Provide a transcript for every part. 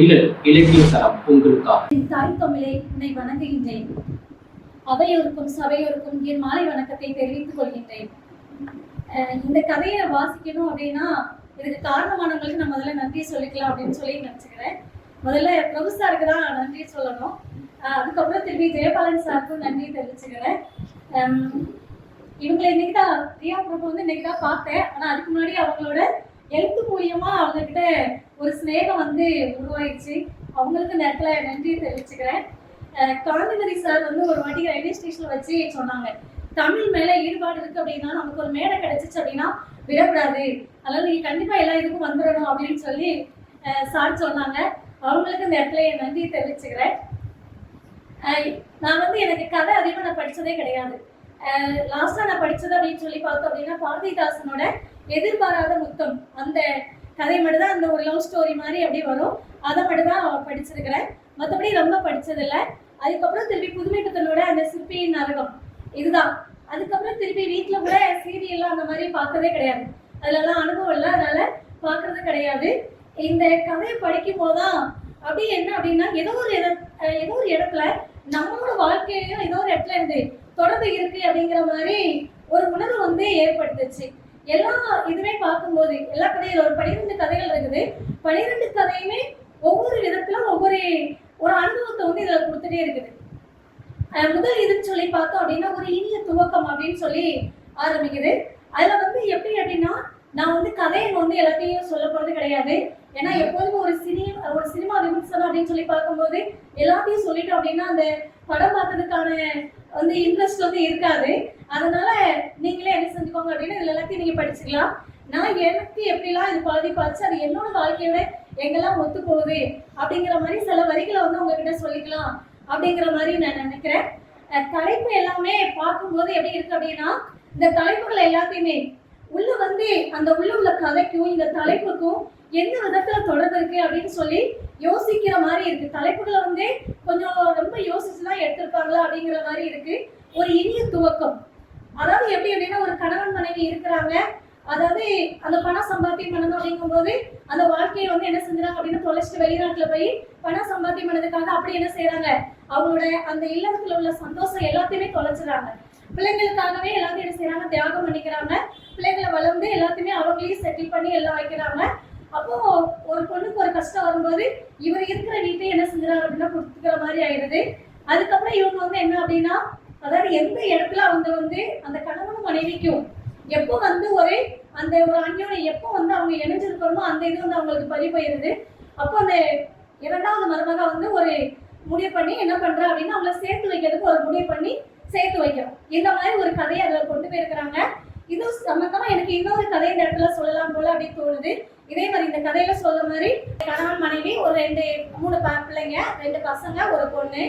நிழல் இலக்கிய தரம் உங்களுக்காக. தாய் தமிழை உன்னை வணங்குகின்றேன். அவையோருக்கும் சபையோருக்கும் என் மாலை வணக்கத்தை தெரிவித்துக் கொள்கின்றேன். இந்த கதையை வாசிக்கணும் அப்படின்னா இதுக்கு காரணமானவங்களுக்கு நான் முதல்ல நன்றி சொல்லிக்கலாம் அப்படின்னு சொல்லி நினச்சிக்கிறேன். முதல்ல பிரபு சாருக்கு தான் நன்றி சொல்லணும். அதுக்கப்புறம் திருப்பி ஜெயபாலன் சாருக்கும் நன்றி தெரிவிச்சுக்கிறேன். இவங்களை இன்னைக்கு தான் பிரியா பிரபு வந்து இன்னைக்கு தான் பார்த்தேன். ஆனால் அதுக்கு முன்னாடி அவங்களோட எழுத்து மூலியமா அவங்ககிட்ட ஒரு ஸ்நேகம் வந்து உருவாயிடுச்சு. அவங்களுக்கு நேரத்தில் நன்றி தெரிவிச்சுக்கிறேன். காந்தகிரி காந்திமதி சார் வந்து ஒரு வாட்டி ரயில்வே ஸ்டேஷனில் வச்சு சொன்னாங்க. தமிழ் மேலே ஈடுபாடு இருக்குது அப்படின்னா நமக்கு ஒரு மேடை கிடைச்சிச்சு அப்படின்னா விடக்கூடாது. அதனால் நீங்கள் கண்டிப்பாக எல்லா இதுக்கும் வந்துடணும் அப்படின்னு சொல்லி சார் சொன்னாங்க. அவங்களுக்கு இந்த இடத்துல என் நன்றி தெரிவிச்சுக்கிறேன். நான் வந்து எனக்கு கதை அதிகமாக நான் படித்ததே கிடையாது. லாஸ்டா நான் படிச்சது அப்படின்னு சொல்லி பார்த்தோம் அப்படின்னா பாரதிதாசனோட எதிர்பாராத முத்தம். அந்த கதை மட்டும் தான் அந்த ஒரு லவ் ஸ்டோரி மாதிரி அப்படியே வரும். அதை மட்டும் தான் படிச்சிருக்கிறேன் மற்றபடி ரொம்ப படிச்சதில்ல. அதுக்கப்புறம் திருப்பி புதுமை புத்தனோட அந்த சிற்பியின் நரகம். இதுதான். அதுக்கப்புறம் திருப்பி வீட்டில் கூட சீரியல்லாம் அந்த மாதிரி பார்த்ததே கிடையாது. அதுலலாம் அனுபவம் இல்லை. அதனால பார்க்கறது கிடையாது. இந்த கதையை படிக்கும் போதுதான் அப்படி என்ன அப்படின்னா ஏதோ ஒரு இட ஏதோ ஒரு இடத்துல நம்மளோட வாழ்க்கையிலையும் ஏதோ ஒரு இடத்துல இருந்து தொடர்பு இருக்கு அப்படிங்கிற மாதிரி ஒரு உணர்வு வந்து ஏற்படுத்துச்சு. எல்லா இதுவே பார்க்கும்போது எல்லா கதையில ஒரு பனிரெண்டு கதைகள் இருக்குது. பனிரெண்டு கதையுமே ஒவ்வொரு விதத்துல ஒவ்வொரு ஒரு அனுபவத்தை வந்து இதுல கொடுத்துட்டே இருக்குது. முதல் இதுன்னு சொல்லி பார்த்தோம் அப்படின்னா ஒரு இனிய துவக்கம் அப்படின்னு சொல்லி ஆரம்பிக்குது. அதுல வந்து எப்படி அப்படின்னா நான் வந்து கதையை வந்து எல்லாத்தையும் சொல்ல போறது கிடையாது. ஏன்னா எப்போதுமே ஒரு சினிமா ஒரு சினிமா விமர்சனம் அப்படின்னு சொல்லி பார்க்கும்போது எல்லாத்தையும் சொல்லிட்டோம் அப்படின்னா அந்த படம் பார்த்ததுக்கான வந்து இன்ட்ரெஸ்ட் வந்து இருக்காது. அதனால நீங்களே என்ன செஞ்சுக்கோங்க அப்படின்னா இதுல எல்லாத்தையும் நீங்க படிச்சுக்கலாம். நான் எனக்கு எப்படிலாம் இது பாதிப்பாச்சு அது என்னோட வாழ்க்கையோட எங்கெல்லாம் ஒத்து போகுது அப்படிங்கிற மாதிரி சில வரிகளை வந்து உங்ககிட்ட சொல்லிக்கலாம் அப்படிங்கிற மாதிரி நான் நினைக்கிறேன். தலைப்பு எல்லாமே பார்க்கும்போது எப்படி இருக்கு அப்படின்னா இந்த தலைப்புகள் எல்லாத்தையுமே உள்ள வந்து அந்த உள்ள உள்ள கதைக்கும் இந்த தலைப்புக்கும் எந்த விதத்துல தொடர்பு இருக்கு அப்படின்னு சொல்லி யோசிக்கிற மாதிரி இருக்கு. தலைப்புகளை வந்து கொஞ்சம் ரொம்ப யோசிச்சுதான் எடுத்து போறாங்களா அப்படிங்கிற மாதிரி இருக்கு. ஒரு இனிய துவக்கம். அதாவது எப்படி அப்படின்னா ஒரு கணவன் மனைவி இருக்கிறாங்க. அதாவது அந்த பணம் சம்பாத்தியம் பண்ணணும் அப்படிங்கும்போது அந்த வாழ்க்கையை வந்து என்ன செஞ்சுறாங்க அப்படின்னு தொலைச்சிட்டு வெளிநாட்டுல போய் பணம் சம்பாத்தியம் பண்ணதுக்காக அப்படி என்ன செய்யறாங்க? அவங்களோட அந்த இல்லத்துல உள்ள சந்தோஷம் எல்லாத்தையுமே தொலைச்சிடறாங்க. பிள்ளைங்களுக்காகவே எல்லாத்தையும் என்ன செய்யறாங்க? தியாகம் பண்ணிக்கிறாங்க. பிள்ளைங்களை வளர்ந்து எல்லாத்தையுமே அவங்களையும் செட்டில் பண்ணி எல்லாம் வைக்கிறாங்க. அப்போ ஒரு பொண்ணுக்கு ஒரு கஷ்டம் வரும்போது இவர் இருக்கிற வீட்டை என்ன செஞ்சுறாங்க அப்படின்னா கொடுத்துக்கிற மாதிரி ஆயிடுது. அதுக்கப்புறம் இவங்க வந்து என்ன அப்படின்னா அதாவது எந்த இடத்துல அவங்க வந்து அந்த கணவனும் மனைவிக்கும் எப்போ வந்து ஒரு அந்த ஒரு அந்யோனை எப்போ வந்து அவங்க இணைஞ்சிருக்கணுமோ அந்த இது வந்து அவங்களுக்கு பறி போயிருது அப்போ அந்த இரண்டாவது மருமக வந்து ஒரு முடிவு பண்ணி என்ன பண்றா அப்படின்னா அவங்கள சேர்த்து வைக்கிறதுக்கு ஒரு முடிவு பண்ணி சேர்த்து வைக்கிறோம். இந்த மாதிரி ஒரு கதையை அதில் கொண்டு போயிருக்கிறாங்க. இது சம்பந்தமா எனக்கு இன்னொரு கதை இந்த இடத்துல சொல்லலாம் போல அப்படின்னு தோணுது. இதே மாதிரி இந்த கதையில சொல்ற மாதிரி கணவன் மனைவி ஒரு ரெண்டு மூணு பிள்ளைங்க ரெண்டு பசங்க ஒரு பொண்ணு.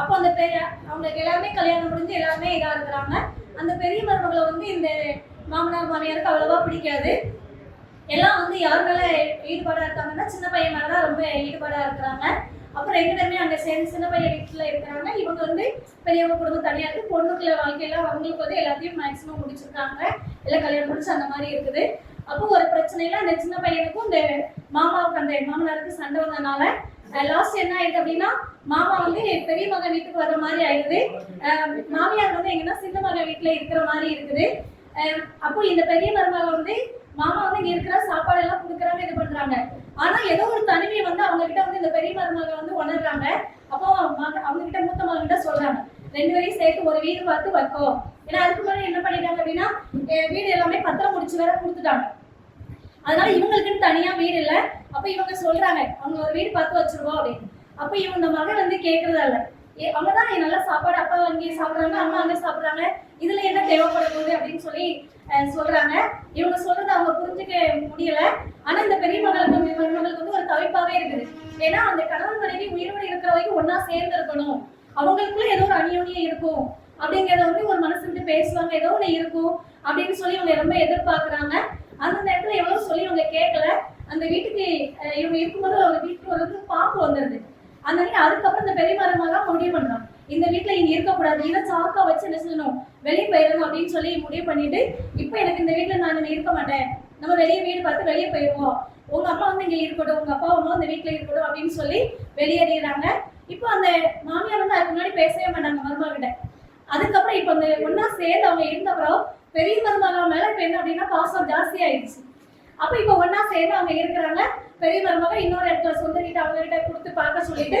அப்போ அந்த பெரிய அவங்களுக்கு எல்லாருமே கல்யாணம் முடிஞ்சு எல்லாருமே இதாக இருக்கிறாங்க. அந்த பெரிய மருமகளை வந்து இந்த மாமனார் மாமியாருக்கு அவ்வளோவா பிடிக்காது. எல்லாம் வந்து யார் மேலே ஈடுபாடாக இருக்காங்கன்னா சின்ன பையன் மேலே தான் ரொம்ப ஈடுபாடாக இருக்கிறாங்க. அப்புறம் ரெண்டு பேருமே அங்கே சேர்ந்து சின்ன பையன் வீட்டில் இருக்கிறாங்க. இவங்க வந்து பெரியவங்க குடும்பம் தனியாக இருக்குது பொண்ணுக்குள்ள வாழ்க்கையில அவங்களுக்கு வந்து எல்லாத்தையும் மேக்ஸிமம் முடிச்சிருக்காங்க. எல்லாம் கல்யாணம் முடிச்சு அந்த மாதிரி இருக்குது. அப்போ ஒரு பிரச்சனையில அந்த சின்ன பையனுக்கும் இந்த மாமாவுக்கு அந்த மாமனாருக்கு சண்டை வந்ததுனால லாஸ்ட் என்ன ஆயிடுது அப்படின்னா மாமா வந்து பெரிய மகன் வீட்டுக்கு வர்ற மாதிரி ஆயிடுது. மாமியார் வந்து எங்கன்னா சின்ன மகன் வீட்டுல இருக்கிற மாதிரி இருக்குது. அப்போ இந்த பெரிய மருமக வந்து மாமா வந்து இங்க இருக்கிற சாப்பாடு எல்லாம் கொடுக்குறாங்க இது பண்றாங்க. ஆனா ஏதோ ஒரு தனிமையை வந்து அவங்க கிட்ட வந்து இந்த பெரிய மருமக வந்து உணர்றாங்க. அப்போ அவங்க கிட்ட மூத்த மகன் கிட்ட சொல்றாங்க. ரெண்டு பேரையும் சேர்த்து ஒரு வீடு பார்த்து வைக்கோ. ஏன்னா அதுக்கு முன்னாடி என்ன பண்ணிட்டாங்க அப்படின்னா வீடு எல்லாமே பத்திரம் முடிச்சு வேற கொடுத்துட்டாங்க. அதனால இவங்களுக்குன்னு தனியா வீடு இல்ல. அப்ப இவங்க சொல்றாங்க அவங்க ஒரு வீடு பார்த்து வச்சிருவோம் அப்படின்னு. அப்ப இவங்க மகன் வந்து கேக்குறதா இல்ல. ஏ, அவங்கதான் நல்லா சாப்பாடு அப்பா அங்கே சாப்பிடுறாங்க அம்மா அங்க சாப்பிடுறாங்க. இதுல என்ன தேவைப்பட போகுது அப்படின்னு சொல்லி சொல்றாங்க. இவங்க சொல்றது அவங்க புரிஞ்சுக்க முடியல. ஆனா இந்த பெரிய மகளுக்கு மருமகளுக்கு வந்து ஒரு தவிப்பாவே இருக்குது. ஏன்னா அந்த கணவன் மனைவி உயிரோடு இருக்கிற வரைக்கும் ஒன்னா சேர்ந்து இருக்கணும் அவங்களுக்குள்ள ஏதோ ஒரு அநியோனியம் இருக்கும். அப்படிங்கறத வந்து ஒரு மனசு விட்டு பேசுவாங்க. ஏதோ ஒண்ணு இருக்கும் அப்படின்னு சொல்லி இவங்க ரொம்ப எதிர்பார்க்கறாங்க. அந்த நேரத்துல எவ்வளவு சொல்லி இவங்க கேட்கல அந்த வீட்டுக்கு இவங்க இருக்கும்போது அவங்க வீட்டுக்கு ஒரு வந்து பாம்பு வந்துருது. அந்த அதுக்கப்புறம் இந்த பெரியமரமாக முடிவு பண்றான் இந்த வீட்டுல இங்க இருக்கக்கூடாது. இதை சாக்கா வச்சு என்ன செய்யணும்? வெளியே போயிடணும் அப்படின்னு சொல்லி முடிவு பண்ணிட்டு இப்போ எனக்கு இந்த வீட்டுல நான் இருக்க மாட்டேன். நம்ம வெளியே வீடு பார்த்து வெளியே போயிடுவோம் உங்க அப்பா வந்து இங்க இருக்கட்டும். உங்க அப்பா அம்மா இந்த வீட்டுல இருக்கட்டும் அப்படின்னு சொல்லி வெளியேறிடுறாங்க. இப்போ அந்த மாமியார் வந்து அதுக்கு முன்னாடி பேசவே மாட்டாங்க மருமகிட்ட அதுக்கப்புறம் இப்போ அந்த ஒன்னா சேர்ந்து அவங்க இருந்தப்பறம் பெரிய மருமக மேல இப்ப என்ன அப்படின்னா பாசம் ஜாஸ்தி ஆயிடுச்சு. அப்ப இப்போ ஒன்னா சேர்ந்து அவங்க இருக்கிறாங்க. பெரிய மருமக இன்னொரு இடத்துல சொந்த அவங்க கிட்ட கொடுத்து பார்க்க சொல்லிட்டு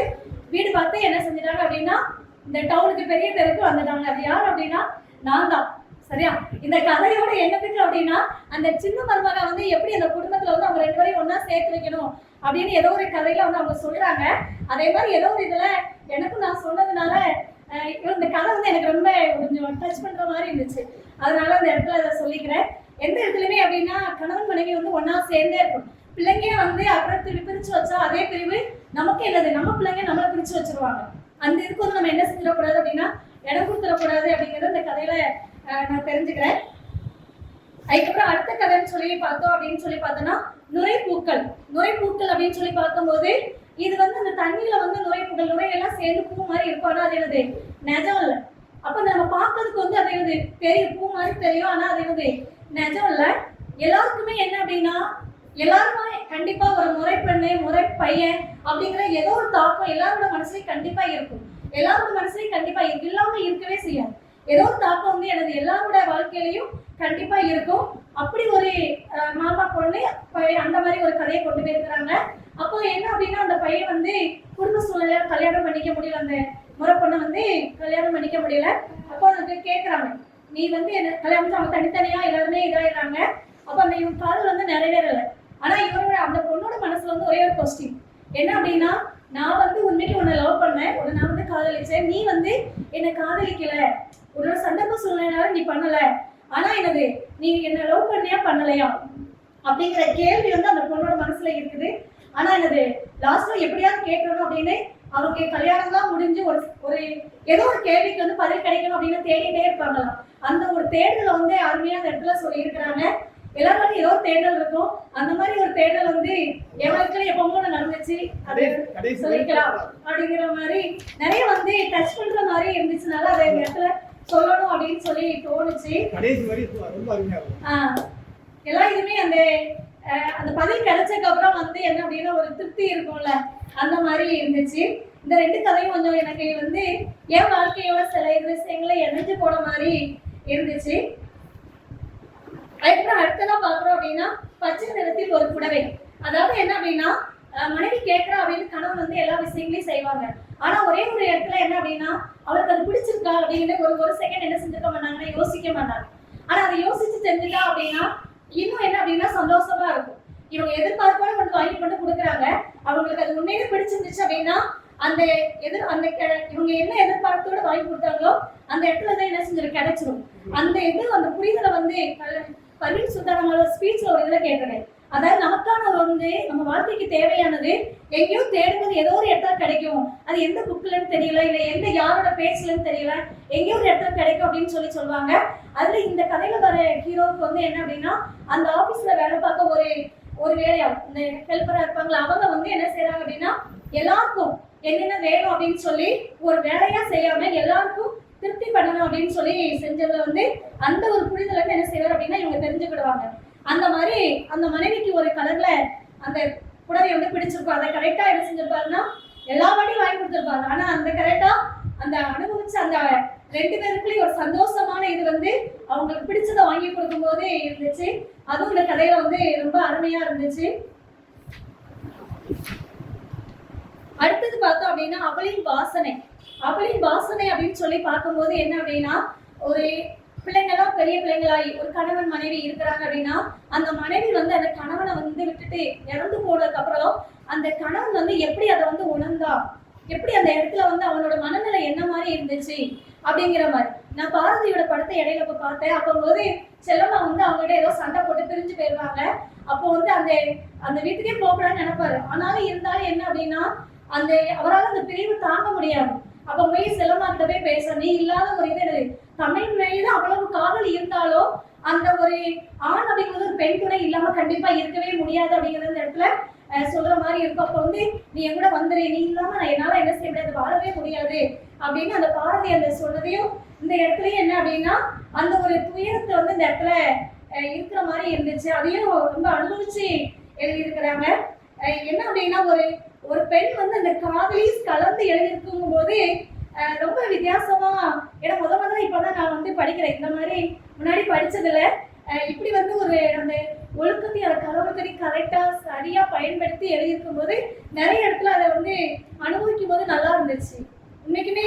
வீடு பார்த்து என்ன செஞ்சிட்டாங்க அப்படின்னா இந்த டவுனுக்கு பெரிய தெருக்கு வந்துட்டாங்க. அது யார் அப்படின்னா நான் தான். சரியா? இந்த கதையோட என்னத்துக்கு அப்படின்னா அந்த சின்ன மருமக வந்து எப்படி அந்த குடும்பத்துல வந்து அவங்க ரெண்டு பேரையும் ஒன்னா சேர்த்து வைக்கணும் அப்படின்னு ஏதோ ஒரு கதையில வந்து அவங்க சொல்றாங்க. அதே மாதிரி ஏதோ ஒரு இதுல எனக்கும் நான் சொன்னதுனால இந்த கதை வந்து எனக்கு ரொம்ப கொஞ்சம் டச் பண்ற மாதிரி இருந்துச்சு. அதனால அந்த இடத்துல அதை சொல்லிக்கிறேன். எந்த இடத்துலயுமே அப்படின்னா கணவன் மனைவி வந்து ஒன்னா சேர்ந்தே இருக்கும் பிள்ளைங்க வந்து அப்புறம் திருப்பி பிரிச்சு வச்சா அதே பிரிவு நமக்கு என்னது? நம்ம பிள்ளைங்க நம்மளை பிரிச்சு வச்சிருவாங்க. அந்த இதுக்கு வந்து நம்ம என்ன செஞ்சிடக்கூடாது அப்படின்னா இடம் கொடுத்துடக்கூடாது அப்படிங்கறத இந்த கதையில நான் தெரிஞ்சுக்கிறேன். அதுக்கப்புறம் அடுத்த கதைன்னு சொல்லி பார்த்தோம் அப்படின்னு சொல்லி பார்த்தோம்னா நுரைப்பூக்கள். நுரைப்பூக்கள் அப்படின்னு சொல்லி பார்க்கும்போது இது வந்து அந்த தண்ணியில வந்து நுரைப்பூக்கள் நுரையெல்லாம் சேர்ந்து பூ மாதிரி இருக்கும். ஆனா அது என்னது? நிஜம் இல்லை. அப்ப நம்ம பார்க்கறதுக்கு வந்து அது வந்து பெரிய பூ மாதிரி தெரியும். ஆனா அது வந்து நிஜம் இல்லை. எல்லாருக்குமே என்ன அப்படின்னா எல்லாருமே கண்டிப்பா ஒரு முறை பெண்ணு முறை பையன் அப்படிங்கிற ஏதோ ஒரு தாக்கம் எல்லாரோட மனசுலையும் கண்டிப்பா இருக்கும். எல்லாரோட மனசுலையும் கண்டிப்பா இருக்கு. இல்லாம இருக்கவே செய்யாது. ஏதோ ஒரு தாக்கம் வந்து எனது எல்லாரோட வாழ்க்கையிலையும் கண்டிப்பா இருக்கும். அப்படி ஒரு மாமா பொண்ணு அந்த மாதிரி ஒரு கதையை கொண்டு போயிருக்கிறாங்க. அப்போ என்ன அப்படின்னா அந்த பையன் வந்து குடும்ப சூழ்நிலையில கல்யாணம் பண்ணிக்க முடியல அந்த முறை பொண்ணை வந்து கல்யாணம் பண்ணிக்க முடியல. அப்போ அதுக்கு கேட்குறாங்க நீ வந்து என்ன கல்யாணம் வந்து அவங்க தனித்தனியாக எல்லாருமே இதாகிடுறாங்க அப்போ அந்த இவன் காதல் வந்து நிறைவேறல. ஆனால் இவரோட அந்த பொண்ணோட மனசில் வந்து ஒரே ஒரு கொஸ்டின் என்ன அப்படின்னா நான் வந்து உண்மைக்கு உன்னை லவ் பண்ணேன். உன்னை நான் வந்து காதலிச்சேன். நீ வந்து என்னை காதலிக்கல. உன்னோட சந்தர்ப்ப சூழ்நிலையால நீ பண்ணல. ஆனா என்னது நீ என்னை லவ் பண்ணியா பண்ணலையா? அப்படிங்கிற கேள்வி வந்து அந்த பொண்ணோட மனசுல இருக்குது. ஆனா என்னது லாஸ்ட்ல எப்படியாவது கேட்கணும் அப்படின்னு அவங்க கல்யாணம் தான் முடிஞ்சு ஒரு ஒரு ஏதோ ஒரு கேள்விக்கு வந்து பதில் கிடைக்கணும் அப்படின்னு தேடிட்டே இருப்பாங்களாம். அந்த ஒரு தேடல வந்து அருமையா அந்த இடத்துல சொல்லி இருக்கிறாங்க எல்லாரும் ஏதோ தேடல் இருக்கும். அந்த மாதிரி ஒரு தேடல் வந்து என் வாழ்க்கையில எப்பவும் ஒண்ணு நடந்துச்சு. அது சொல்லிக்கலாம் அப்படிங்கிற மாதிரி நிறைய வந்து டச் பண்ற மாதிரி இருந்துச்சுனால அதை இந்த இடத்துல சொல்லணும் அப்படின்னு சொல்லி தோணுச்சு. எல்லா இதுமே அந்த அந்த பதில் கிடைச்சதுக்கு அப்புறம் வந்து என்ன அப்படின்னா ஒரு திருப்தி இருக்கும்ல? அந்த மாதிரி இருந்துச்சு. இந்த ரெண்டு கதையும் கொஞ்சம் எனக்கு வந்து என் வாழ்க்கையோட சில விஷயங்களை இணைஞ்சு போன மாதிரி இருந்துச்சு. அதுக்கப்புறம் அடுத்ததா பாக்குறோம் அப்படின்னா பச்சை நிறத்தில் ஒரு புடவை. அதாவது என்ன அப்படின்னா அஹ் மனைவி கேட்கறா அப்படின்னு கணவன் வந்து எல்லா விஷயங்களையும் செய்வாங்க. ஆனா ஒரே ஒரு இடத்துல என்ன அப்படின்னா அவளுக்கு அது பிடிச்சிருக்கா? அப்படின்னு ஒரு ஒரு செகண்ட் என்ன செஞ்சுக்க மாட்டாங்கன்னா யோசிக்க மாட்டாங்க. ஆனா அதை யோசிச்சு செஞ்சுட்டா அப்படின்னா இன்னும் என்ன அப்படின்னா சந்தோஷமா இருக்கும். இவங்க எதிர்பார்ப்போட கொண்டு வாங்கி கொண்டு கொடுக்குறாங்க. அவங்களுக்கு அது உண்மையிலே பிடிச்சிருந்துச்சு அப்படின்னா அந்த எதிர் அந்த கெ- இவங்க என்ன எதிர்பார்த்தோட வாங்கி கொடுத்தாங்களோ அந்த இடத்துல தான் என்ன செஞ்சிடும் கிடைச்சிரும். அந்த இது அந்த புரிதலை வந்து பர்வீன் சுல்தானோட ஸ்பீச்ல ஒரு இதில் கேட்டிருக்கேன் அதாவது நமக்கான வந்து நம்ம வாழ்க்கைக்கு தேவையானது எங்கேயோ தேடும்போது ஏதோ ஒரு இடத்துல கிடைக்கும். அது எந்த புக்லன்னு தெரியல இல்லை எந்த யாரோட பேச்சுலன்னு தெரியல எங்கேயோ ஒரு இடத்துல கிடைக்கும் அப்படின்னு சொல்லி சொல்லுவாங்க. அதுல இந்த கதையில வர ஹீரோவுக்கு வந்து என்ன அப்படின்னா அந்த ஆபீஸ்ல வேலை பார்க்க ஒரு ஒரு வேலையா இந்த ஹெல்ப்பரா இருப்பாங்களா அவங்க வந்து என்ன செய்யறாங்க அப்படின்னா எல்லாருக்கும் என்னென்ன வேணும் அப்படின்னு சொல்லி ஒரு வேலையா செய்யாம எல்லாருக்கும் திருப்தி பண்ணணும் அப்படின்னு சொல்லி செஞ்சதுல வந்து அந்த ஒரு புரிதல என்ன செய்வார் அப்படின்னா இவங்க தெரிஞ்சுக்கிடுவாங்க. அந்த மாதிரி அந்த மனைவிக்கு ஒரு கலர்ல அந்த புடவை வந்து பிடிச்சிருக்கும். அதை கரெக்டா என்ன செஞ்சிருப்பாருன்னா எல்லா வாட்டியும் வாங்கி கொடுத்துருப்பாங்க ஆனா அந்த கரெக்டா அந்த அனுபவிச்ச அந்த ரெண்டு பேருக்குள்ளேயும் ஒரு சந்தோஷமான இது வந்து அவங்களுக்கு பிடிச்சதை வாங்கி கொடுக்கும்போது இருந்துச்சு. அதுவும் இந்த கதையில வந்து ரொம்ப அருமையா இருந்துச்சு. அடுத்தது பார்த்தோம் அப்படின்னா அவளின் வாசனை. அவளின் வாசனை அப்படின்னு சொல்லி பார்க்கும்போது என்ன அப்படின்னா ஒரு பிள்ளைங்களாம் பெரிய பிள்ளைங்களாய் ஒரு கணவன் மனைவி இருக்கிறாங்க அப்படின்னா அந்த மனைவி வந்து அந்த கணவனை வந்து விட்டுட்டு இறந்து போனதுக்கு அப்புறம் அந்த கணவன் வந்து எப்படி அதை வந்து உணர்ந்தா? எப்படி அந்த இடத்துல வந்து அவனோட மனநிலை என்ன மாதிரி இருந்துச்சு? அப்படிங்கிற மாதிரி. நான் பாரதியோட படத்தை இடையில இப்ப பார்த்தேன். அப்போ போது செல்லம்மா வந்து அவங்ககிட்ட ஏதோ சண்டை போட்டு பிரிஞ்சு போயிருவாங்க. அப்போ வந்து அந்த அந்த வீட்டுக்கே போகக்கூடாதுன்னு நினைப்பாரு. ஆனாலும் இருந்தாலும் என்ன அப்படின்னா அந்த அவரால் அந்த பிரிவு தாங்க முடியாது. அப்ப போய் செல்லம்மா கிட்ட போய் பேச நீ இல்லாத ஒரு இது தமிழ் மேல அவ்வளவு காதல் இருந்தாலும் அந்த ஒரு ஆண் அப்படிங்கிறது ஒரு பெண் துணை இல்லாம கண்டிப்பா இருக்கவே முடியாது அப்படிங்கிற இந்த இடத்துல சொல்ற மாதிரி இருக்கும். அப்ப வந்து நீ என் கூட வந்துரு நீ இல்லாம நான் என்னால என்ன செய்ய முடியாது வாழவே முடியாது. அப்படின்னு அந்த பாரதி அந்த சொல்றதையும் இந்த இடத்துலயும் என்ன அப்படின்னா அந்த ஒரு துயரத்தை வந்து இந்த இடத்துல இருக்கிற மாதிரி இருந்துச்சு. அதையும் ரொம்ப அனுபவிச்சு எழுதியிருக்கிறாங்க. என்ன அப்படின்னா ஒரு ஒரு பெண் வந்து அந்த காதலி கலந்து எழுதியிருக்கும் போது அஹ் ரொம்ப வித்தியாசமா ஏன்னா முத முதல்ல இப்பதான் நான் வந்து படிக்கிறேன் இந்த மாதிரி முன்னாடி படிச்சதுல இப்படி வந்து ஒரு அந்த ஒழுக்கத்தை அதை கலவரத்தை கரெக்டா சரியா பயன்படுத்தி எழுதியிருக்கும் போது நிறைய இடத்துல அதை வந்து அனுபவிக்கும் போது நல்லா இருந்துச்சு. இன்னைக்குமே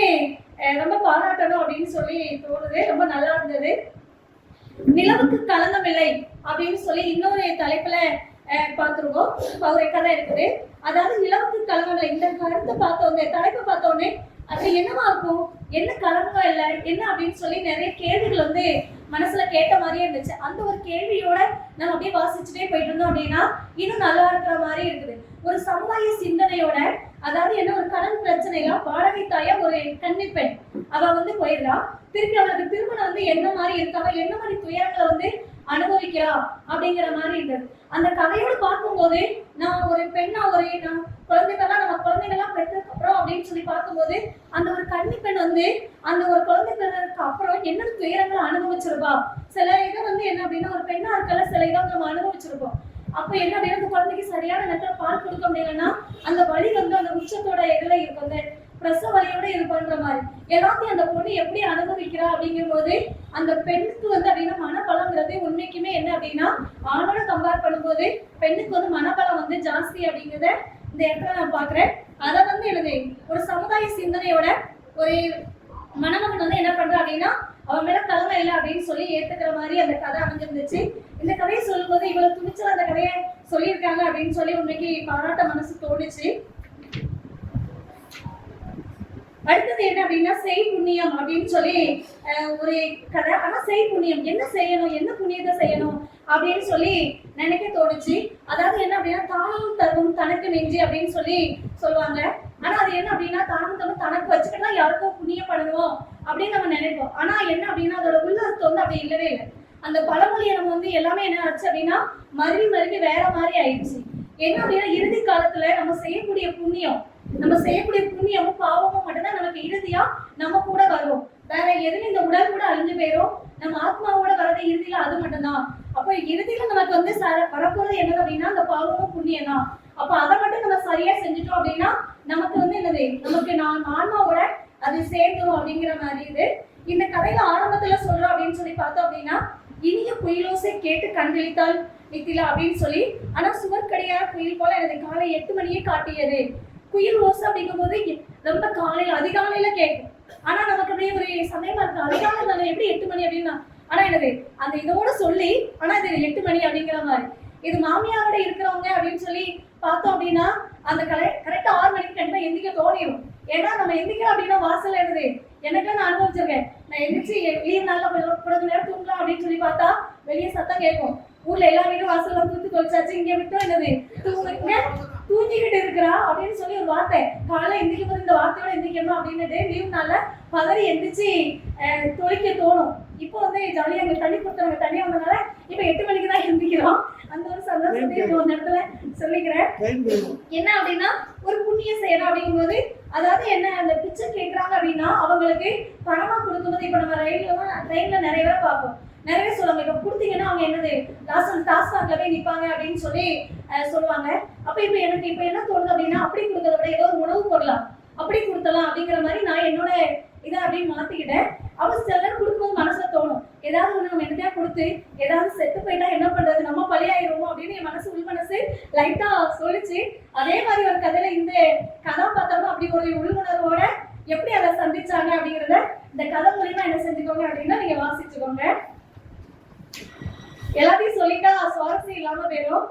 ரொம்ப பாராட்டணும் அப்படின்னு சொல்லி தோணுது. ரொம்ப நல்லா இருந்தது. நிலவுக்கு களங்கமில்லை அப்படின்னு சொல்லி இன்னொரு தலைப்புல பார்த்துருவோம் ஒரு கதை இருக்குது. அதாவது நிலவுக்கு களங்கமில்லை. இந்த கருத்தை பார்த்தோன்னே தலைப்பை பார்த்தோன்னே அது என்னவா இருக்கும்? என்ன களங்கம் இல்லை? என்ன அப்படின்னு சொல்லி நிறைய கேள்விகள் வந்து மனசுல கேட்ட மாதிரியே இருந்துச்சு. அந்த ஒரு கேள்வியோட நம்ம அப்படியே வாசிச்சுட்டே போயிட்டு இருந்தோம் அப்படின்னா இன்னும் நல்லா இருக்கிற மாதிரி இருக்குது. ஒரு சமுதாய சிந்தனையோட அதாவது என்ன ஒரு கடன் பிரச்சனைலாம் வாடகை தாயா ஒரு கன்னி பெண். அவ வந்து போயிடுறா. திருப்பி அவளுக்கு திருமணம் வந்து என்ன மாதிரி இருக்காங்க என்ன மாதிரி துயரங்களை வந்து அனுபவிக்கிறா அப்படிங்கிற மாதிரி இருந்தது. அந்த கதையோடு பார்க்கும்போது நான் ஒரு பெண்ணா ஒரு நான் குழந்தைகள்லாம் நம்ம குழந்தைகள்லாம் பெற்றதுக்கு அப்புறம் அப்படின்னு சொல்லி பார்க்கும்போது அந்த ஒரு கன்னி பெண் வந்து அந்த ஒரு குழந்தை பிறந்ததுக்கு அப்புறம் என்ன துயரங்களை அனுபவிச்சிருப்பா? சில இதை வந்து என்ன அப்படின்னா ஒரு பெண்ணா இருக்கல சில இதை நம்ம அனுபவிச்சிருப்போம். அப்ப என்ன அப்படின்னா அந்த குழந்தைக்கு சரியான நேரத்தில் பால் கொடுக்க முடியலன்னா அந்த வழி வந்து அந்த உச்சத்தோட இதுல இருக்கும். ரச வலியோட இது பண்ற மாதிரி. எல்லாத்தையும் அந்த பொண்ணு எப்படி அனுபவிக்கிறா அப்படிங்கும் போது அந்த பெண்ணுக்கு வந்து அப்படின்னா மனபலங்கிறது உண்மைக்குமே என்ன அப்படின்னா ஆணோட கம்பேர் பண்ணும்போது பெண்ணுக்கு வந்து மனபலம் வந்து ஜாஸ்தி அப்படிங்கிறத இந்த இடத்துல நான் பாக்குறேன் அதை வந்து எழுது. ஒரு சமுதாய சிந்தனையோட ஒரு மணமகன் வந்து என்ன பண்றா அப்படின்னா அவன் மேல தலைமை இல்லை அப்படின்னு சொல்லி ஏத்துக்கிற மாதிரி அந்த கதை அமைஞ்சிருந்துச்சு. இந்த கதையை சொல்லும்போது இவ்வளவு துணிச்சல் அந்த கதையை சொல்லியிருக்காங்க அப்படின்னு சொல்லி உண்மைக்கு பாராட்ட மனசு தோணுச்சு. அடுத்தது என்ன அப்படின்னா செய் புண்ணியம் அப்படின்னு சொல்லி ஒரு கதை. ஆனா செய் புண்ணியம். என்ன செய்யணும்? என்ன புண்ணியத்தை செய்யணும்? அப்படின்னு சொல்லி நினைக்க தோணுச்சு. அதாவது என்ன அப்படின்னா தானும் தரும் தனக்கு நெஞ்சு அப்படின்னு சொல்லி சொல்லுவாங்க. ஆனா அது என்ன அப்படின்னா தானும் தரும் தனக்கு வச்சுக்கிட்டா யாருக்கோ புண்ணியம் பண்ணணும் அப்படின்னு நம்ம நினைப்போம். ஆனா என்ன அப்படின்னா அதோட உள்ளர்த்தம் வந்து அப்படி இல்லவே இல்லை. அந்த பழமொழியை நம்ம வந்து எல்லாமே என்ன ஆச்சு அப்படின்னா மருவி மருவி வேற மாதிரி ஆயிடுச்சு. என்ன அப்படின்னா இறுதி காலத்துல நம்ம செய்யக்கூடிய புண்ணியம் நம்ம செய்யக்கூடிய புண்ணியமும் பாவமும் மட்டும்தான் நமக்கு இறுதியா நம்ம கூட வரும். வேற எதுவும் இந்த உடல் கூட அழிஞ்சு போயிரும்? நம்ம ஆத்மாவோட வரது இறுதியில அது மட்டும்தான். அப்போ இறுதியில நமக்கு வந்து ச- வரப்போறது என்னது அப்படின்னா அந்த பாவமும் புண்ணியம் தான் அப்ப அதை மட்டும் நம்ம சரியா செஞ்சுட்டோம் அப்படின்னா நமக்கு வந்து என்னது? நமக்கு நான் ஆன்மாவோட அது சேர்ந்துரும் அப்படிங்கிற மாதிரி இது. இந்த கதையில ஆரம்பத்துல சொல்றோம் அப்படின்னு சொல்லி பார்த்தோம் அப்படின்னா இனிய குயிலோசை கேட்டு கண்விழித்தால் நித்திலா அப்படின்னு சொல்லி ஆனா சுவர் கிடையாத குயில் போல எனது காலை எட்டு மணியே காட்டியது. குயில் ஓசை அப்படிங்கும்போது போது ரொம்ப காலையில அதிகாலையில கேட்கும். ஆனா நமக்கு அப்படியே ஒரு சமயமா இருக்கு அதிகாலை தானே எப்படி எட்டு மணி அப்படின்னா ஆனா என்னது அந்த இதோட சொல்லி ஆனா இது எட்டு மணி அப்படிங்கிற மாதிரி. இது மாமியாரோட இருக்கிறவங்க அப்படின்னு சொல்லி பார்த்தோம் அப்படின்னா அந்த கலை கரெக்டா ஆறு மணிக்கு கண்டிப்பா எந்திக்க தோணிடும் ஏன்னா நம்ம எந்திக்கிறோம் அப்படின்னா வாசல் எனது எனக்கு நான் அனுபவிச்சிருக்கேன். நான் எந்திரிச்சு லீவ் நாள்ல கொஞ்சம் நேரம் தூங்கலாம் அப்படின்னு சொல்லி பார்த்தா வெளியே சத்தம் கேட்கும். ஊர்ல எல்லா வீடும் வாசல்ல தூத்து தொலைச்சாச்சு இங்க விட்டோம் என்னது? தூங்குங்க தூங்கிக்கிட்டு இருக்கிறா அப்படின்னு சொல்லி ஒரு வார்த்தை. காலை எந்திக்கும் போது இந்த வார்த்தையோட எந்திக்கணும் அப்படின்னுட்டு லீவ் நாள்ல பதறி எந்திரிச்சு அஹ், தொலைக்க தோணும். இப்போ வந்து ஜாலியா எங்களுக்கு தண்ணி கொடுத்தவங்க தனியா வந்தனால இப்போ எட்டு மணிக்கு தான் எந்திக்கிறோம். அந்த ஒரு சந்தோஷத்தை இப்போ இந்த இடத்துல சொல்லிக்கிறேன். என்ன அப்படின்னா ஒரு புண்ணியம் செய்யணும் அப்படிங்கும்போது அதாவது என்ன அந்த பிச்சை கேட்குறாங்க அப்படின்னா அவங்களுக்கு பணமா கொடுக்கும்போது இப்போ நம்ம ரயில்ல ட்ரெயின்ல நிறைய பேரை பார்ப்போம். நிறைய சொல்லுவாங்க இப்போ கொடுத்தீங்கன்னா அவங்க என்னது லாஸ்ட் டாஸ்மாக்ல போய் நிற்பாங்க அப்படின்னு சொல்லி சொல்லுவாங்க. அப்போ இப்போ எனக்கு இப்போ என்ன தோணுது அப்படின்னா அப்படி கொடுக்கறத விட ஏதோ ஒரு உணவு பொருளா அப்படி கொடுத்தலாம் அப்படிங்கிற மாதிரி நான் என்னோட இதை அப்படின்னு மாத்திக்கிட்டேன். அவ சிலர் கொடுக்கும்போது மனசுல தோணும். ஏதாவது ஒன்று நம்ம என்னத்தையா கொடுத்து ஏதாவது செத்து போயிட்டா என்ன பண்றது? நம்ம பலியாயிருவோம் அப்படின்னு என் மனசு உள் மனசு லைட்டா சொல்லிச்சு. அதே மாதிரி ஒரு கதையில இந்த கதாபாத்திரமும் அப்படி ஒரு உள்ளுணர்வோட எப்படி அதை சந்திச்சாங்க அப்படிங்கிறத இந்த கதை மூலியமா என்ன செஞ்சுக்கோங்க அப்படின்னா நீங்க வாசிச்சுக்கோங்க. எல்லாத்தையும் சொல்லிட்டா சுவாரஸ்யம் இல்லாம போயிடும்.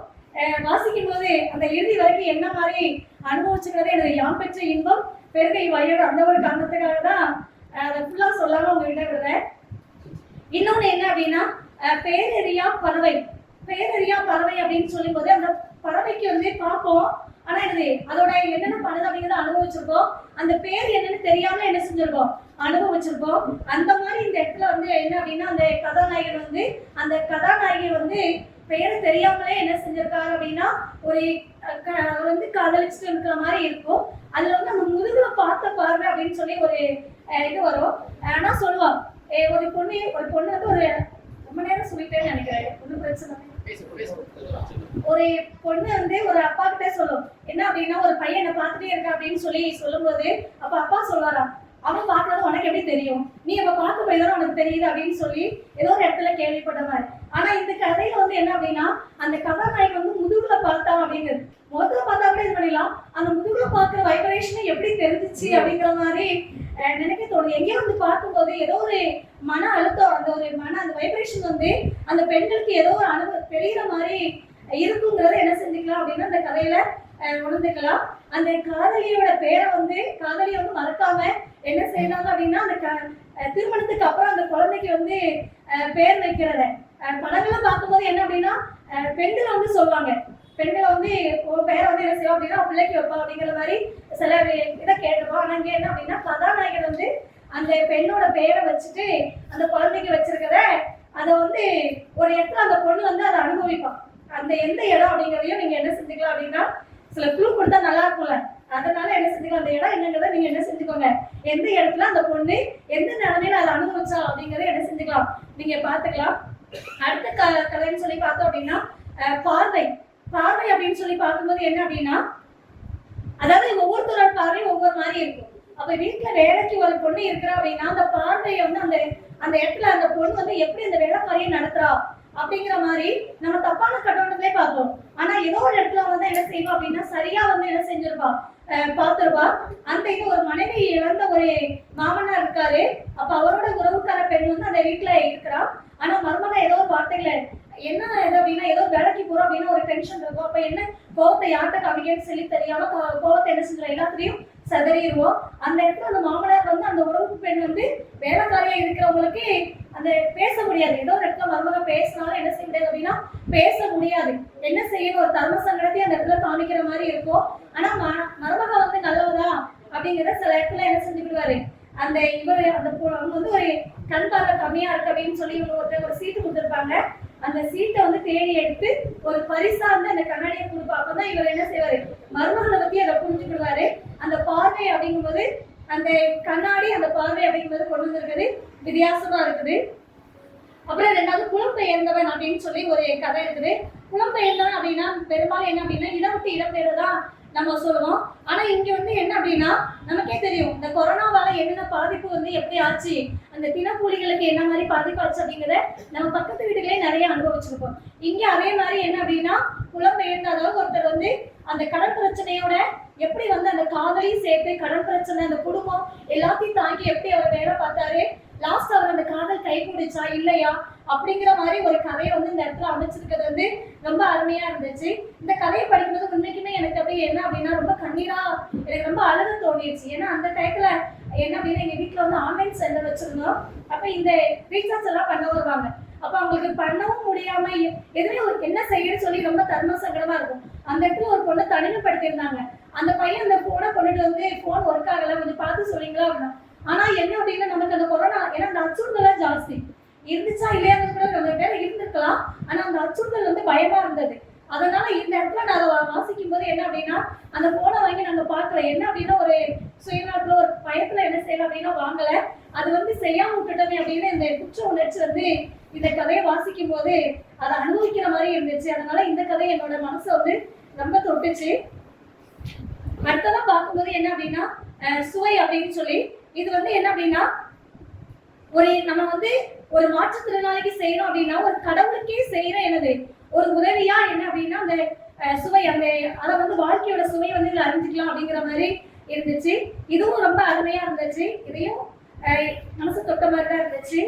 வாசிக்கும் போது அந்த இறுதி வரைக்கும் என்ன மாதிரி அனுபவிச்சுக்கிறதே? எனக்கு யாம் பெற்ற இன்பம் பெருகை வயோட அந்த ஒரு காரணத்துக்காக தான் அதை ஃபுல்லா சொல்லாம உங்ககிட்ட விடுறேன். இன்னொன்னு என்ன அப்படின்னா பேரறியா பறவை. பேரறியா பறவை அப்படின்னு சொல்லும் போது அந்த பறவைக்கு வந்து பார்ப்போம். ஆனா இது அதோட என்னென்ன பண்ணுது அப்படிங்கறத அனுபவிச்சிருக்கோம். அந்த பேர் என்னன்னு தெரியாம என்ன செஞ்சிருக்கோம்? அனுபவிச்சிருக்கோம். அந்த மாதிரி இந்த இடத்துல வந்து என்ன அப்படின்னா அந்த கதாநாயகர் வந்து அந்த கதாநாயகி வந்து பெயரை தெரியாமலே என்ன செஞ்சிருக்காரு அப்படின்னா ஒரு க- வந்து காதலிச்சுட்டு இருக்கிற மாதிரி இருக்கும். அதுல வந்து நம்ம முதுகுல பார்த்த பார்வை அப்படின்னு சொல்லி ஒரு இது வரும். ஆனா சொல்லுவான் ஒரு பொண்ணு ஒரு பொண்ணு வந்து ஒரு ரொம்ப நேரம் சொல்லிட்டேன்னு நினைக்கிறேன். ஒன்றும் பிரச்சனை இல்லை. ஒரு பொண்ணு வந்து ஒரு அப்பா கிட்ட சொல்லும். என்ன அப்படின்னா ஒரு பையன் பார்த்துட்டே இருக்க அப்படின்னு சொல்லி சொல்லும்போது அப்ப அப்பா சொல்வாராம் அவன் பார்க்கறது உனக்கு எப்படி தெரியும்? நீ அவ பார்க்க போய் உனக்கு தெரியுது? அப்படின்னு சொல்லி ஏதோ ஒரு இடத்துல கேள்விப்பட்டவர். ஆனா இந்த கதையில வந்து என்ன அப்படின்னா அந்த கதாநாயகன் வந்து முதுகுல பார்த்தான் அப்படிங்கிறது முகத்துல பார்த்தா கூட இது பண்ணிடலாம். அந்த முதுகுல பார்க்குற வைப்ரேஷன் எப்படி தெரிஞ்சிச்சு அப்படிங்கிற மாதிரி நினைக்க தோணுது எங்கேயோ வந்து பார்க்கும்போது ஏதோ ஒரு மன அழுத்தம் அந்த ஒரு மன அந்த வைப்ரேஷன் வந்து அந்த பெண்களுக்கு ஏதோ ஒரு அனுபவம் தெரியுற மாதிரி இருக்குங்கிறத என்ன செஞ்சுக்கலாம் அப்படின்னா அந்த கதையில உணர்ந்துக்கலாம். அந்த காதலியோட பேரை வந்து காதலியை வந்து மறக்காம என்ன செய்யறாங்க அப்படின்னா அந்த க- திருமணத்துக்கு அப்புறம் அந்த குழந்தைக்கு வந்து அஹ், பேர் வைக்கிறத. படங்கள்லாம் படங்களை பார்க்கும்போது என்ன அப்படின்னா பெண்களை வந்து சொல்லுவாங்க. பெண்களை வந்து ஒரு பேரை வந்து என்ன செய்வோம் அப்படின்னா பிள்ளைக்கு வைப்பா அப்படிங்கிற மாதிரி சில இதை கேட்டிருப்போம் ஆனா இங்க என்ன அப்படின்னா கதாநாயகன் வந்து அந்த பெண்ணோட பேரை வச்சுட்டு அந்த குழந்தைக்கு வச்சிருக்கிறத அதை வந்து ஒரு இடத்துல அந்த பொண்ணு வந்து அதை அனுபவிப்பான். அந்த எந்த இடம் அப்படிங்கிறதையும் நீங்க என்ன செஞ்சுக்கலாம் அப்படின்னா சில க்ளூ கொடுத்தா நல்லா இருக்கும்ல. அதனால என்ன செஞ்சுக்கலாம் அந்த இடம் என்னங்கிறத நீங்க என்ன செஞ்சுக்கோங்க. எந்த இடத்துல அந்த பொண்ணு எந்த நிலைமையில அதை அனுபவிச்சா அப்படிங்கறத என்ன செஞ்சுக்கலாம். நீங்க பாத்துக்கலாம் அடுத்த க கதைன்னு சொல்லி பார்த்தோம் அப்படின்னா அஹ், பார்வை. பார்வை அப்படின்னு சொல்லி பார்க்கும்போது என்ன அப்படின்னா அதாவது ஒவ்வொருத்தரோட பார்வையும் ஒவ்வொரு மாதிரி இருக்கும். அப்ப வீட்டுல வேலைக்கு ஒரு பொண்ணு இருக்கிறா அப்படின்னா அந்த பார்வையை வந்து அந்த அந்த இடத்துல அந்த பொண்ணு வந்து எப்படி அந்த வேலைக்காரியை நடத்துறா? அப்படிங்கிற மாதிரி நம்ம தப்பான கட்டணத்திலே பார்ப்போம் ஆனா ஏதோ ஒரு இடத்துல வந்து என்ன செய்வா அப்படின்னா சரியா வந்து என்ன செஞ்சிருப்பா? பார்த்துருப்பா? அந்த இது ஒரு மனைவி இழந்த ஒரு மாமனா இருக்காரு. அப்ப அவரோட உறவுக்கார பெண் வந்து அந்த வீட்டுல இருக்கிறா. ஆனா மருமக ஏதோ ஒரு வார்த்தைகளை என்ன இது அப்படின்னா ஏதோ வேலைக்கு போறோம் அப்படின்னா ஒரு டென்ஷன் இருக்கும். அப்ப என்ன கோவத்தை யார்கிட்ட காமிக்கன்னு சொல்லி தெரியாம கோபத்தை கோவத்தை என்ன செஞ்சிடும் எல்லாத்துலயும் சதறிடுவோம். அந்த இடத்துல அந்த மாமனார் வந்து அந்த உறவு பெண் வந்து வேலைக்காரியா இருக்கிறவங்களுக்கு அந்த பேச முடியாது. ஏதோ ஒரு இடத்துல மருமக பேசினாலும் என்ன செய்ய முடியாது அப்படின்னா பேச முடியாது. என்ன செய்யணும்? ஒரு தர்ம சங்கடத்தையும் அந்த இடத்துல காமிக்கிற மாதிரி இருக்கும். ஆனா ம- மருமக வந்து நல்லவதா? அப்படிங்கிறத சில இடத்துல என்ன செஞ்சுக்கிடுவாரு அந்த இவர் அந்த வந்து ஒரு கண் பார்வை கம்மியா இருக்கு அப்படின்னு சொல்லி இவங்க ஒருத்தர் ஒரு சீட்டு கொடுத்துருப்பாங்க. அந்த சீட்டை வந்து தேடி எடுத்து ஒரு பரிசா வந்து அந்த கண்ணாடியை கொடுப்பா. அப்பதான் இவர் என்ன செய்வாரு? மருமகளை பத்தி அதை புரிஞ்சுக்கிடுவாரு. அந்த பார்வை அப்படிங்கும்போது அந்த கண்ணாடி அந்த பார்வை அப்படிங்கும்போது கொண்டு வந்திருக்கிறது வித்தியாசமா இருக்குது. அப்புறம் ரெண்டாவது புலம்பெயர்ந்தவன் அப்படின்னு சொல்லி ஒரு கதை இருக்குது. புலம்பெயர்ந்தவன் அப்படின்னா பெரும்பாலும் என்ன அப்படின்னா இடம் விட்டு இடம் நம்ம சொல்லுவோம். ஆனா இங்க வந்து என்ன அப்படின்னா நமக்கே தெரியும் இந்த கொரோனாவால என்னென்ன பாதிப்பு வந்து எப்படி ஆச்சு அந்த தினக்கூலிகளுக்கு என்ன மாதிரி பாதிப்பு ஆச்சு அப்படிங்கிறத நம்ம பக்கத்து வீட்டுகளே நிறைய அனுபவிச்சிருப்போம் இங்க அதே மாதிரி என்ன அப்படின்னா புலம்பெயர்ந்த அதாவது ஒருத்தர் வந்து அந்த கடன் பிரச்சனையோட எப்படி வந்து அந்த காதலையும் சேர்த்து கடன் பிரச்சனை அந்த குடும்பம் எல்லாத்தையும் தாங்கி எப்படி அவர் வேலை பார்த்தாரு லாஸ்ட் அவர் அந்த காதல் கை பிடிச்சா இல்லையா? அப்படிங்கிற மாதிரி ஒரு கதையை வந்து இந்த இடத்துல அமைச்சிருக்கிறது வந்து ரொம்ப அருமையா இருந்துச்சு. இந்த கதையை படிக்கும்போது உண்மைக்குமே எனக்கு அப்படியே என்ன அப்படின்னா ரொம்ப கண்ணீரா எனக்கு ரொம்ப அழகு தோணிடுச்சு. ஏன்னா அந்த டயத்துல என்ன அப்படின்னா எங்க வீட்டுல வந்து ஆன்லைன் சென்டர் வச்சிருந்தோம். அப்ப இந்த ரீசார்ஜ் எல்லாம் பண்ண வருவாங்க. அப்ப அவங்களுக்கு பண்ணவும் முடியாம எதுவுமே ஒரு என்ன செய்யணும்னு சொல்லி ரொம்ப தர்ம சங்கடமா இருக்கும். அந்த இடத்துல ஒரு பொண்ணை தனிமைப்படுத்தியிருந்தாங்க. அந்த பையன் அந்த போனை கொண்டுட்டு வந்து போன் ஒர்க் ஆகல கொஞ்சம் பார்த்து சொல்லிங்களா அப்படின்னா ஆனா என்ன அப்படின்னா நமக்கு அந்த கொரோனா ஏன்னா அந்த அச்சுறுத்தலாம் ஜாஸ்தி. இருந்துச்சா இல்லையாங்கிறது கூட நம்ம பேர் இருந்திருக்கலாம். ஆனா அந்த அச்சுறுத்தல் வந்து பயமா இருந்தது. அதனால இந்த இடத்துல நான் அதை வாசிக்கும் போது என்ன அப்படின்னா அந்த போனை வாங்கி நாங்க பாக்கல என்ன அப்படின்னா ஒரு சுயநாட்டுல ஒரு பயத்துல என்ன செய்யலாம் அப்படின்னா வாங்கல. அது வந்து செய்யாம விட்டுட்டோமே அப்படின்னு இந்த குற்ற உணர்ச்சி வந்து இந்த கதையை வாசிக்கும் போது அதை அனுபவிக்கிற மாதிரி இருந்துச்சு. அதனால இந்த கதை என்னோட மனசை வந்து ரொம்ப தொட்டுச்சு. அடுத்ததான் பார்க்கும்போது என்ன அப்படின்னா சுவை அப்படின்னு சொல்லி இது வந்து என்ன அப்படின்னா ஒரு நம்ம வந்து ஒரு மாற்றுத்திறனாளிக்கு செய்யறோம் அப்படின்னா ஒரு கடவுளுக்கே செய்யற எனது ஒரு உதவியா என்ன அப்படின்னா அந்த சுவை அந்த அதை வந்து வாழ்க்கையோட சுவை வந்து இதுல அறிஞ்சிக்கலாம் அப்படிங்கிற மாதிரி இருந்துச்சு. இதுவும் ரொம்ப அருமையா இருந்துச்சு. இதையும் மனசு தொட்ட மாதிரி தான் இருந்துச்சு.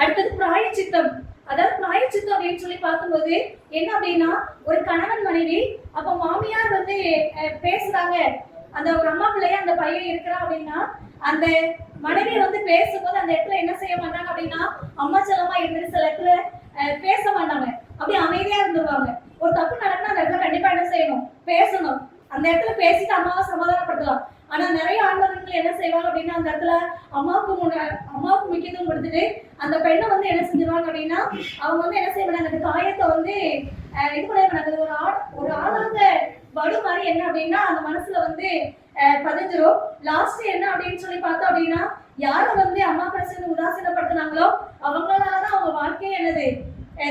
அடுத்தது பிராயச்சித்தம். அதாவது பிராயச்சித்தம் அப்படின்னு சொல்லி பார்க்கும்போது என்ன அப்படின்னா ஒரு கணவன் மனைவி அப்ப மாமியார் வந்து பேசுறாங்க. அந்த ஒரு அம்மா பிள்ளைய அந்த பையன் இருக்கிறான் அப்படின்னா அந்த மனைவி வந்து பேசும்போது அந்த இடத்துல என்ன செய்ய மாட்டாங்க அப்படின்னா அம்மா செல்லமா இருந்துட்டு சில இடத்துல பேச மாட்டாங்க. அப்படியே அமைதியா இருந்துருவாங்க. ஒரு தப்பு நடக்குன்னா அந்த இடத்துல கண்டிப்பா என்ன செய்யணும்? பேசணும். அந்த இடத்துல பேசிட்டு அம்மாவை சமாதானப்படுத்தலாம். ஆனா நிறைய ஆண்டவர்கள் என்ன செய்வாங்க அப்படின்னா அந்த இடத்துல அம்மாவுக்கு முன்ன- அம்மாவுக்கு முக்கியத்துவம் கொடுத்துட்டு அந்த பெண்ணை வந்து என்ன செஞ்சிருவாங்க அப்படின்னா அவங்க வந்து என்ன செய்ய மாட்டாங்க? அந்த காயத்தை வந்து இது பண்ண மாட்டாங்க ஒரு ஆள் ஒரு ஆளாக வடு மாதிரி என்ன அப்படின்னா அந்த மனசுல வந்து பதிஞ்சிரும். லாஸ்ட் என்ன அப்படின்னு சொல்லி பார்த்தோம் அப்படின்னா யாரை வந்து அம்மா பிரச்சனை உதாசீனப்படுத்தினாங்களோ அவங்களாலதான் அவங்க வாழ்க்கையே என்னது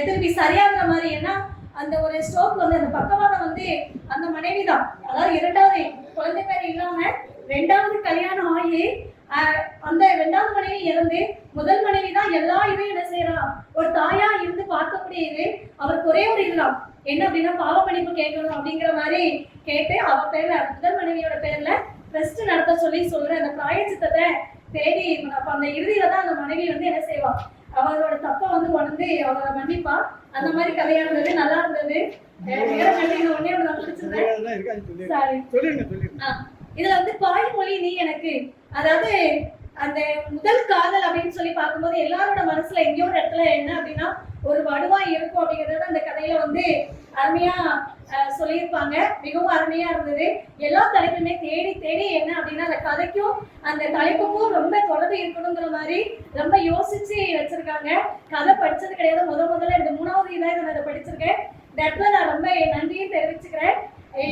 திருப்பி சரியாகிற மாதிரி ஏன்னா அந்த ஒரு ஸ்ட்ரோக் வந்து அந்த பக்கவாதம் வந்து அந்த மனைவி தான் அதாவது இரண்டாவது குழந்தை பேர் இல்லாம ரெண்டாவது கல்யாணம் ஆகி அந்த ரெண்டாவது மனைவி இறந்து முதல் மனைவி தான் எல்லா இதையும் என்ன செய்யறான்? ஒரு தாயா இருந்து பார்க்கக்கூடிய இது அவருக்கு ஒரே ஒரு இதுதான் என்ன அப்படின்னா பாவ மன்னிப்பு கேட்கணும் அப்படிங்கிற மாதிரி கேட்டு அவ பேர்ல முதல் மனைவியோட பேர்ல ஃபர்ஸ்ட் நடத்த சொல்லி சொல்ற அந்த பிராயச்சித்தத்தை தேடி அப்ப அந்த இறுதியில தான் அந்த மனைவி வந்து என்ன செய்வா? அவளோட தப்பை வந்து உணர்ந்து அவளை மன்னிப்பா. அந்த மாதிரி கதையா இருந்தது நல்லா இருந்தது. இதுல வந்து பாய்மொழி நீ எனக்கு. அதாவது அந்த முதல் காதல் அப்படின்னு சொல்லி பார்க்கும்போது எல்லாரோட மனசுல எங்கேயோ ஒரு இடத்துல என்ன அப்படின்னா ஒரு வடுவா இருக்கும் அப்படிங்கறத அந்த கதையில வந்து அருமையா சொல்லியிருப்பாங்க. மிகவும் அருமையா இருந்தது. எல்லா தலைப்புமே தேடி தேடி என்ன அப்படின்னா அந்த கதைக்கும் அந்த தலைப்புக்கும் ரொம்ப தொடர்பு இருக்கணுங்கிற மாதிரி ரொம்ப யோசிச்சு வச்சிருக்காங்க. கதை படிச்சது கிடையாது. முத முதல்ல இந்த மூணாவது இதாக நான் அதை படிச்சிருக்கேன். இந்த இடத்துல நான் ரொம்ப நன்றியும் தெரிவிச்சுக்கிறேன்.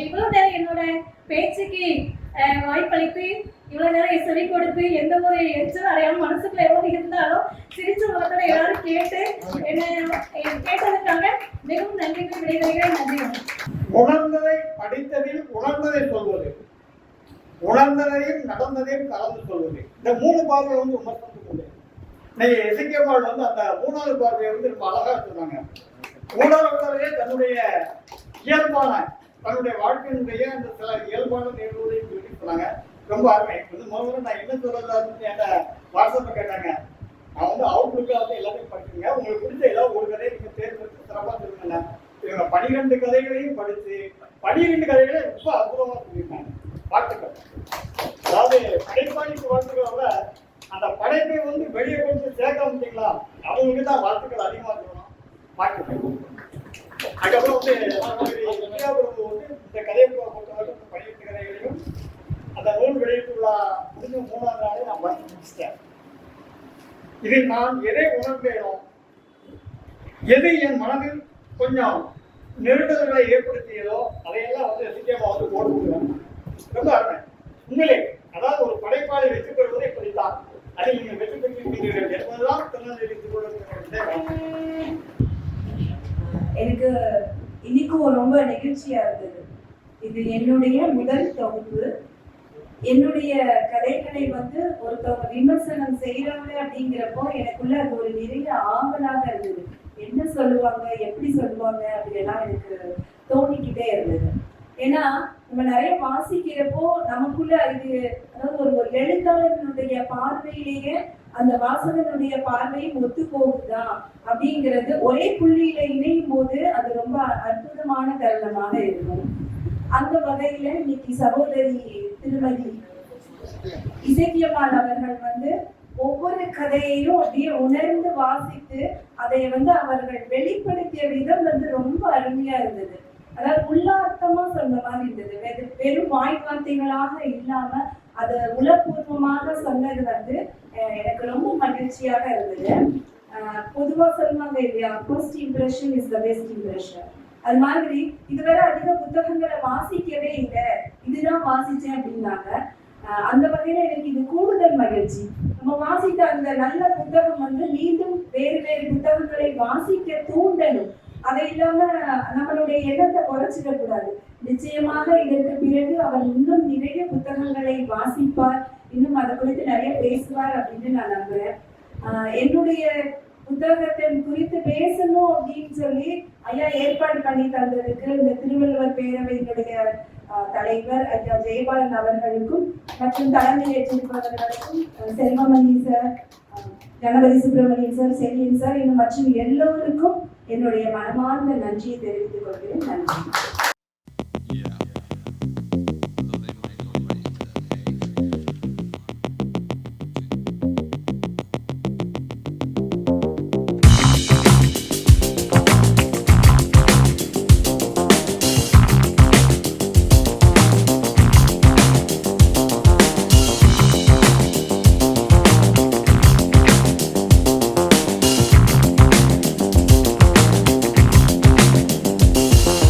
இவ்வளவு நேரம் என்னோட பேச்சுக்கு அஹ், வாய்ப்பளித்து இவ்வளவு நேரம் செவி கொடுத்து எந்த ஒரு எச்சல் அடையாளம் மனசுக்குள்ள எவ்வளவு இருந்தாலும் சிரிச்சு முகத்தோட எல்லாரும் கேட்டு என்ன கேட்டதுக்காக மிகவும் நன்றி விடைபெறுகிறேன். நன்றி. உணர்ந்ததை படித்ததில் உணர்ந்ததை சொல்வது. உணர்ந்ததையும் நடந்ததையும் கலந்து சொல்வது. இந்த மூணு பார்வை வந்து விமர்சனத்துக்கு உண்டு இன்னைக்கு எசிக்கம்மாள் வந்து அந்த மூணாவது பார்வையை வந்து ரொம்ப அழகா சொன்னாங்க உணர்வுகளே தன்னுடைய இயல்பான தன்னுடைய வாழ்க்கையினுடைய அந்த சில இயல்பான நிகழ்வுகளையும் சொல்லி சொன்னாங்க. ரொம்ப அருமை. வந்து முதல்ல நான் என்ன சொல்லலாம்னு என்கிட்ட வாட்ஸ்அப்ல கேட்டாங்க. நான் வந்து அவுட்லுக்காக வந்து எல்லாத்தையும் படிச்சுங்க உங்களுக்கு பிடிச்ச ஏதாவது ஒரு கதையை நீங்க தேர்ந்தெடுத்து சிறப்பாக சொல்லுங்க இவங்க பனிரெண்டு கதைகளையும் படிச்சு பனிரெண்டு கதைகளை ரொம்ப அற்புதமா சொல்லியிருக்காங்க. வாழ்த்துக்கள். அதாவது படைப்பாளிக்கு வாழ்த்துக்களை விட அந்த படைப்பை வந்து வெளியே கொண்டு சேர்க்க முடியுங்களா அவங்களுக்கு தான் வாழ்த்துக்கள் அதிகமாக சொல்லணும் வாழ்த்துக்கள். அதுக்கப்புறம் வந்து இந்தியா வந்து இந்த கதையை பொறுத்தவரைக்கும் இந்த பனிரெண்டு கதைகளையும் அந்த நூல் வெளியிட்டுள்ள முடிஞ்ச மூணாவது நாளே நான் படிச்சு முடிச்சிட்டேன் இதில் நான் எதை உணர்ந்தேனோ எது என் மனதில் கொஞ்சம் நெருடல்களை ஏற்படுத்தியதோ அதையெல்லாம் வந்து சீக்கிரமா வந்து போட்டுக்கிறேன் ரொம்ப அருமை. உண்மையிலே அதாவது ஒரு படைப்பாளி வெற்றி பெறுவதை இப்படித்தான். அதை நீங்கள் வெற்றி பெற்றிருக்கிறீர்கள் என்பதுதான் திருநெல்வேலி திருவள்ளுவர் எனக்கு இன்னைக்கும் ரொம்ப நெகிழ்ச்சியா இருந்தது. இது என்னுடைய முதல் தொகுப்பு. என்னுடைய கதைகளை வந்து ஒருத்தவங்க விமர்சனம் செய்யறாங்க அப்படிங்கிறப்போ எனக்குள்ள அது ஒரு நிறைய ஆவலாக இருந்தது. என்ன சொல்லுவாங்க எப்படி சொல்லுவாங்க அப்படியெல்லாம் எனக்கு தோணிக்கிட்டே இருந்தது. ஏன்னா நம்ம நிறைய வாசிக்கிறப்போ நமக்குள்ள இது அதாவது ஒரு ஒரு எழுத்தாளர்களுடைய பார்வையிலேயே அந்த வாசகனுடைய பார்வையும் ஒத்து போகுதா அப்படிங்கிறது ஒரே புள்ளியில இணையும் போது அது ரொம்ப அற்புதமான தருணமாக இருக்கும். அந்த வகையில இன்னைக்கு சகோதரி திருமதி இசைக்கியம்மாள் அவர்கள் வந்து ஒவ்வொரு கதையையும் அப்படியே உணர்ந்து வாசித்து அதை வந்து அவர்கள் வெளிப்படுத்திய விதம் வந்து ரொம்ப அருமையா இருந்தது. அதாவது உள்ளார்த்தமா சொன்ன மாதிரி இருந்தது. வெறு- வெறும் வாய் வார்த்தைகளாக இல்லாம அதை உலகபூர்வமாக சொன்னது வந்து எனக்கு ரொம்ப மகிழ்ச்சியாக இருந்தது. பொதுவாக சொல்லுவாங்க இல்லையா first impression is the best impression அது மாதிரி இதுவரை அதிக புத்தகங்களை வாசிக்கவே இல்லை. இதுதான் வாசித்தேன் அப்படின்னாங்க. அந்த வகையில எனக்கு இது கூடுதல் மகிழ்ச்சி. நம்ம வாசித்த அந்த நல்ல புத்தகம் வந்து மீண்டும் வேறு வேறு புத்தகங்களை வாசிக்க தூண்டணும் அதை இல்லாம நம்மளுடைய எண்ணத்தை குறைச்சிடக்கூடாது. நிச்சயமாக இதற்கு பிறகு அவர் இன்னும் நிறைய புத்தகங்களை வாசிப்பார். இன்னும் அதை குறித்து நிறைய பேசுவார் அப்படின்னு நான் நம்புறேன். என்னுடைய புத்தகத்தின் குறித்து பேசணும் அப்படின்னு சொல்லி ஐயா ஏற்பாடு பண்ணி தந்ததுக்கு இந்த திருவள்ளுவர் பேரவையினுடைய தலைவர் ஐயா ஜெயபாலன் அவர்களுக்கும் மற்றும் தலைமை ஏற்றிருப்பவர்களுக்கும் Selvamani sir Ganapathi Subramanian sir Selliyan sir இன்னும் மற்றும் எல்லோருக்கும் என்னுடைய மனமார்ந்த நன்றியை தெரிவித்துக் கொள்கிறேன். நன்றி.